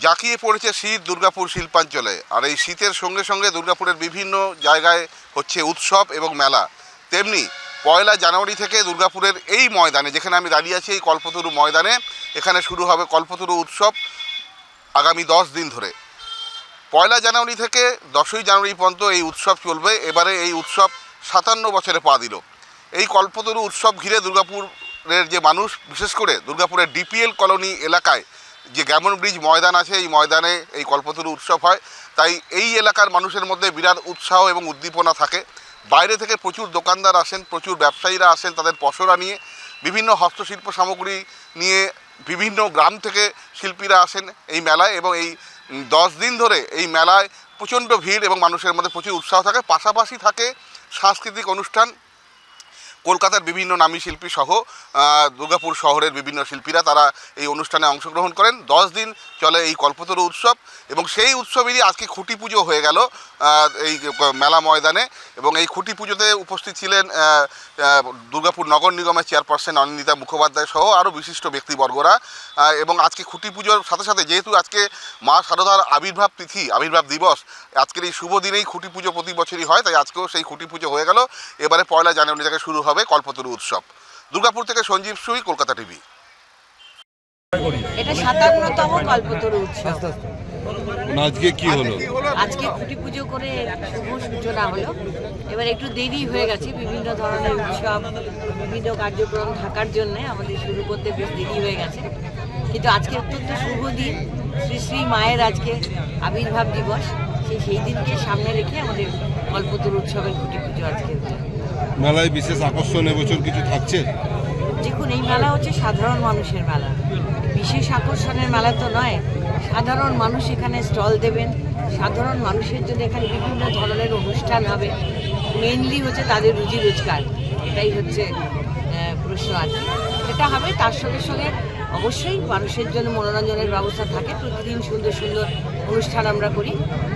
জাঁকিয়ে পড়েছে শীত দুর্গাপুর শিল্পাঞ্চলে। আর এই শীতের সঙ্গে সঙ্গে দুর্গাপুরের বিভিন্ন জায়গায় হচ্ছে উৎসব এবং মেলা। তেমনি পয়লা জানুয়ারি থেকে দুর্গাপুরের এই ময়দানে, যেখানে আমি দাঁড়িয়ে আছি এই কল্পতরু ময়দানে, এখানে শুরু হবে কল্পতরু উৎসব আগামী দশ দিন ধরে। পয়লা জানুয়ারি থেকে দশই জানুয়ারি পর্যন্ত এই উৎসব চলবে। এবারে এই উৎসব সাতান্ন বছরে পা দিল। এই কল্পতরু উৎসব ঘিরে দুর্গাপুরের যে মানুষ, বিশেষ করে দুর্গাপুরের ডিপিএল কলোনি এলাকায় যে গ্যামন ব্রিজ ময়দান আছে, এই ময়দানে এই কল্পতরু উৎসব হয়, তাই এই এলাকার মানুষের মধ্যে বিরাট উৎসাহ এবং উদ্দীপনা থাকে। বাইরে থেকে প্রচুর দোকানদার আসেন, প্রচুর ব্যবসায়ীরা আসেন তাদের পসরা নিয়ে, বিভিন্ন হস্তশিল্প সামগ্রী নিয়ে বিভিন্ন গ্রাম থেকে শিল্পীরা আসেন এই মেলায় এবং এই দশ দিন ধরে এই মেলায় প্রচণ্ড ভিড় এবং মানুষের মধ্যে প্রচুর উৎসাহ থাকে। পাশাপাশি থাকে সাংস্কৃতিক অনুষ্ঠান কলকাতার বিভিন্ন নামী শিল্পী সহ দুর্গাপুর শহরের বিভিন্ন শিল্পীরা তারা এই অনুষ্ঠানে অংশগ্রহণ করেন। দশ দিন চলে এই কল্পতরু উৎসব এবং সেই উৎসবেরই আজকে খুঁটি পুজো হয়ে গেল এই মেলা ময়দানে এবং এই খুঁটি পুজোতে উপস্থিত ছিলেন দুর্গাপুর নগর নিগমের চেয়ারপারসন অনিন্দিতা মুখোপাধ্যায় সহ আরও বিশিষ্ট ব্যক্তিবর্গরা এবং আজকে খুঁটি পুজোর সাথে সাথে যেহেতু আজকে মা শারদার আবির্ভাব তিথি, আবির্ভাব দিবস, আজকের এই শুভ দিনেই খুঁটি পুজো প্রতি বছরই হয়, তাই আজকেও সেই খুঁটি পুজো হয়ে গেল। এবারে পয়লা জানুয়ারি থেকে শুরু হবে। কল্পতরু উৎসব। দুর্গাপুর থেকে সঞ্জীব সুই কলকাতা টিভি। এটা সাতান্নতম কল্পতরু উৎসব। আজকে কি হলো? আজকে খুঁটি পুজো করে শুভ সূচনা হলো। এবার একটু দেরি হয়ে গেছে বিভিন্ন ধরনের উৎসব বিভিন্ন কার্যক্রম থাকার জন্য আমাদের শুরু করতে বেশ দেরি হয়ে গেছে। কিন্তু আজকে অত্যন্ত শুভ দিন। শ্রী শ্রী মায়ের আজকে আবির্ভাব দিবস। সেই সেই দিনকে সামনে রেখে আমাদের কল্পতরু উৎসবের খুঁটি পুজো আজকে হলো। মেলায় বিশেষ আকর্ষণ এবছর কিছু থাকছে? দেখুন, এই মেলা হচ্ছে সাধারণ মানুষের মেলা। বিশেষ আকর্ষণের মেলা তো নয়। সাধারণ মানুষ এখানে স্টল দেবেন। সাধারণ মানুষের জন্য এখানে বিভিন্ন ধরনের অনুষ্ঠান হবে। মেনলি হচ্ছে তাদের রুজি রোজগার। এটাই হচ্ছে প্রশ্ন আর এটা হবে, তার সঙ্গে সঙ্গে অবশ্যই মানুষের জন্য মনোরঞ্জনের ব্যবস্থা থাকে। প্রতিদিন সুন্দর সুন্দর অনুষ্ঠান আমরা করি।